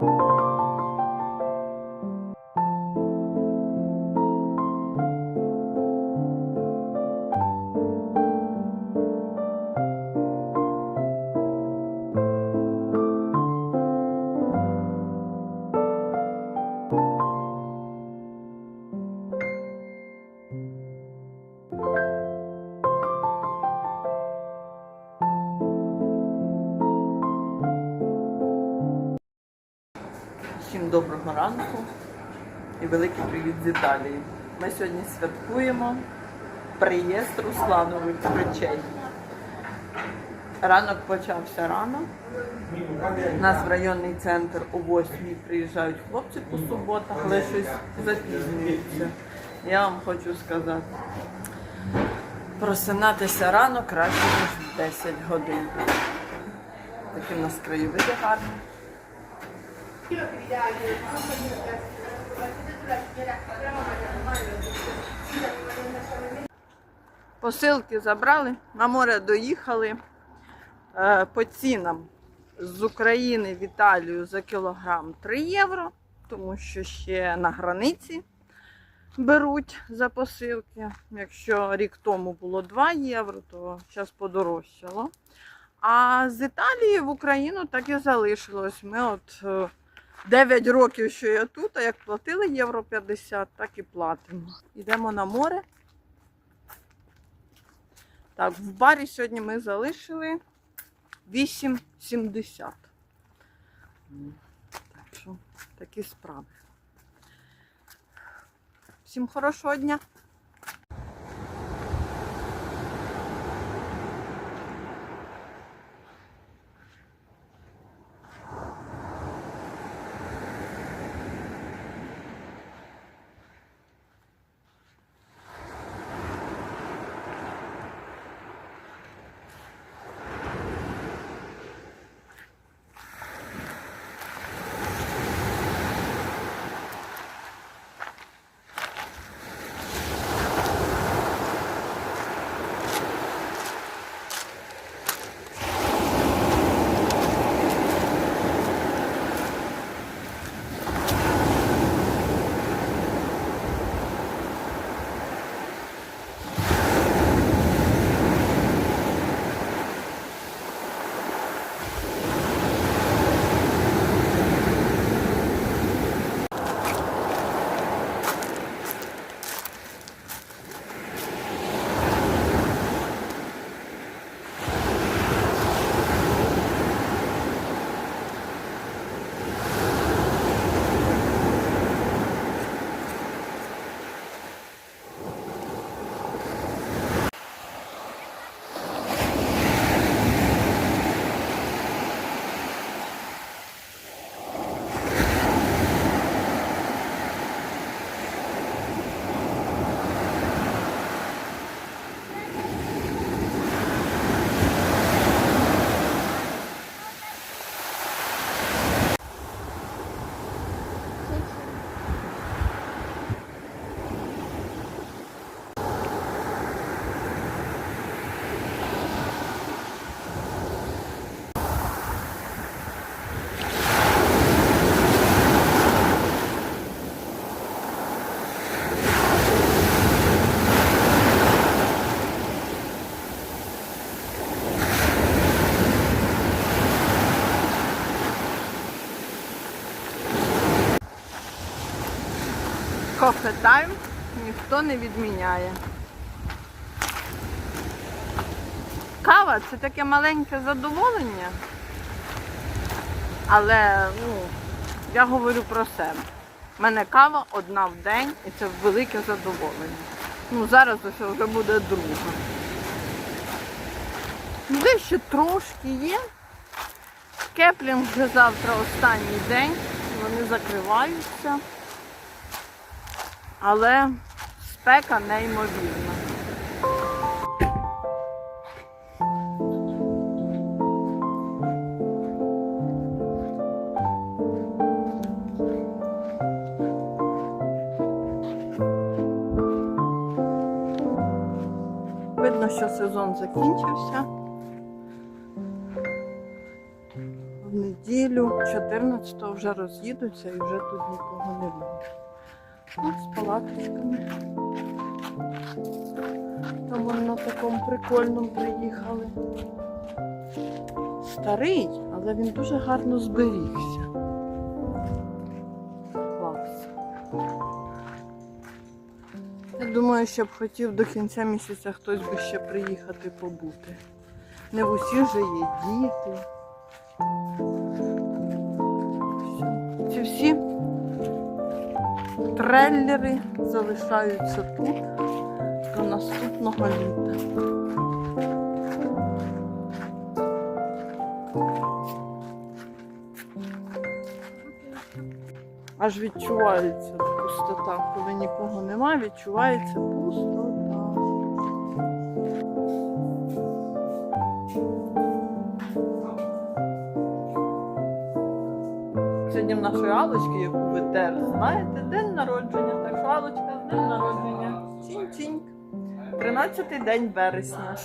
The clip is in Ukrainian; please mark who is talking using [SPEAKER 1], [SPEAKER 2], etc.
[SPEAKER 1] Thank you. Великий привіт з Італії. Ми сьогодні святкуємо приїзд Русланових речей. Ранок почався рано. У нас в районний центр о 8 приїжджають хлопці по суботах, але щось запізнюється. Я вам хочу сказати, просинатися рано краще, ніж в 10 годин. Такі в нас краєвиди гарні. Посилки забрали, на море доїхали. Е, По цінам з України в Італію за кілограм 3 євро, тому що ще на границі беруть за посилки. Якщо рік тому було 2 євро, то зараз подорожчало. А з Італії в Україну так і залишилось. Ми от е, 9 років, що я тут, а як платили євро 50, так і платимо. Йдемо на море. Так, в барі сьогодні ми залишили 8,70. Так що такі справи. Всім хорошого дня! Кофе тайм ніхто не відміняє. Кава це таке маленьке задоволення. Але ну, я говорю про себе. У мене кава одна в день і це велике задоволення. Ну, зараз ось вже буде друга. Де ще трошки є. Кеплінг вже завтра останній день. Вони закриваються. Але спека неймовірна. Видно, що сезон закінчився. В неділю 14-го вже роз'їдуться і вже тут нікого не буде. З палаточками. Там вони на такому прикольному приїхали. Старий, але він дуже гарно зберігся. Клас. Я думаю, що б хотів до кінця місяця хтось би ще приїхати побути. Не в усіх же є діти. Ці всі трейлери залишаються тут до наступного літа. Аж відчувається пустота. Коли нікого немає, відчувається пустота. Сьогодні нашої Алочки, яку ви теж знаєте, день народження. Так що Алочка, з днем народження. Цінь-цінь. 13-й день вересня.